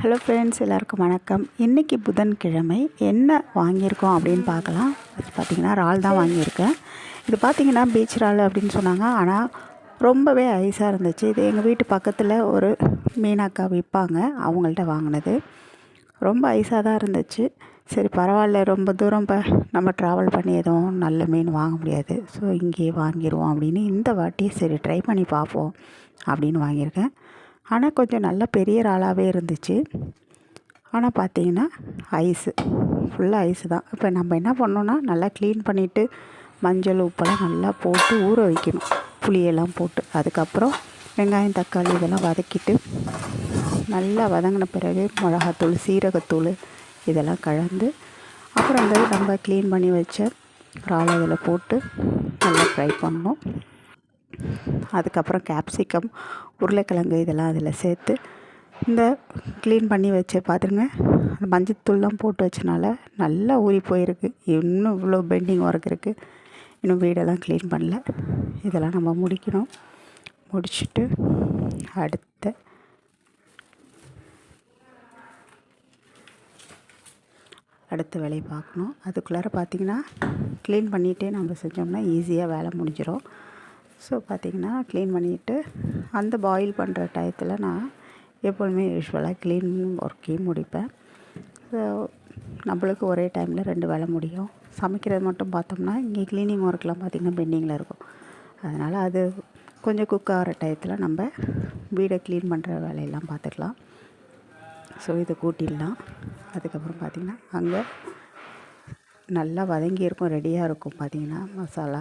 Hello friends எல்லாருக்கும் வணக்கம். இன்றைக்கி புதன்கிழமை என்ன வாங்கியிருக்கோம் அப்படின்னு பார்க்கலாம். பார்த்திங்கன்னா இறால் தான் வாங்கியிருக்கேன். இது பார்த்திங்கன்னா பீச் இறால் அப்படின்னு சொன்னாங்க. ஆனால் ரொம்பவே ஐஸாக இருந்துச்சு. இது எங்கள் வீட்டு பக்கத்தில் ஒரு மீனாக்கா விற்பாங்க. அவங்கள்ட்ட வாங்கினது. ரொம்ப ஐஸாக தான் இருந்துச்சு. சரி பரவாயில்ல. ரொம்ப தூரம் இப்போ நம்ம ட்ராவல் பண்ணி எதுவும் நல்ல மீன் வாங்க முடியாது. ஸோ இங்கேயே வாங்கிடுவோம் அப்படின்னு இந்த வாட்டி சரி ட்ரை பண்ணி பார்ப்போம் அப்படின்னு வாங்கியிருக்கேன். ஆனால் கொஞ்சம் நல்ல பெரிய இறாலாகவே இருந்துச்சு. ஆனால் பார்த்தீங்கன்னா ஐஸு. ஃபுல்லாக ஐஸு தான். இப்போ நம்ம என்ன பண்ணோன்னா நல்லா க்ளீன் பண்ணிவிட்டு மஞ்சள் உப்பெல்லாம் நல்லா போட்டு ஊற வைக்கணும். புளியெல்லாம் போட்டு. அதுக்கப்புறம் வெங்காயம் தக்காளி இதெல்லாம் வதக்கிட்டு நல்லா வதங்கின பிறகு மிளகாத்தூள் சீரகத்தூள் இதெல்லாம் கலந்து அப்புறம் வந்து நம்ம க்ளீன் பண்ணி வச்ச இறாலை இதில் போட்டு நல்லா ஃப்ரை பண்ணணும். அதுக்கப்புறம் கேப்சிகம் உருளைக்கிழங்கு இதெல்லாம் அதில் சேர்த்து இந்த க்ளீன் பண்ணி வச்சு பார்த்துருங்க அந்த மஞ்சத்தூள்லாம் போட்டு வச்சனால நல்லா ஊறி போயிருக்கு. இன்னும் இவ்வளோ பெண்டிங் ஒர்க் இருக்குது இன்னும் வீடெல்லாம் க்ளீன் பண்ணல. இதெல்லாம் நம்ம முடிக்கணும். முடிச்சுட்டு அடுத்த. அடுத்த வேலையை பார்க்கணும். அதுக்குள்ளார பார்த்திங்கன்னா க்ளீன் பண்ணிகிட்டே நம்ம செஞ்சோம்னா ஈஸியாக வேலை முடிஞ்சிடும் ஸோ பார்த்திங்கன்னா க்ளீன் பண்ணிவிட்டு அந்த பாயில் பண்ணுற டயத்தில் நான் எப்பொழுதுமே யூஸ்வலாக க்ளீன் ஒர்க்கையும் முடிப்பேன். ஸோ நம்மளுக்கு ஒரே டைமில் ரெண்டு வேலை முடியும். சமைக்கிறது மட்டும் பார்த்தோம்னா இங்கே க்ளீனிங் ஒர்க்லாம் பார்த்திங்கன்னா பெண்டிங்கில் இருக்கும். அதனால் அது கொஞ்சம் குக் ஆகிற டயத்தில் நம்ம வீடை க்ளீன் பண்ணுற வேலையெல்லாம் பார்த்துக்கலாம். ஸோ இதை கூட்டிடலாம் அதுக்கப்புறம் பார்த்திங்கன்னா அங்கே நல்லா வதங்கி இருக்கும் ரெடியாக இருக்கும் பார்த்திங்கன்னா மசாலா.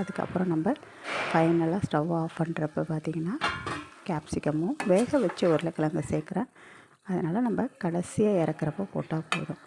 அதுக்கப்புறம் நம்ம ஃபைனலாக ஸ்டவ் ஆஃப் பண்ணுறப்ப பார்த்திங்கன்னா கேப்சிகமும் வேக வச்சு உருளைக்கிழங்கு சேர்க்குறேன். அதனால் நம்ம கடைசியாக இறக்குறப்ப போட்டால் போதும்.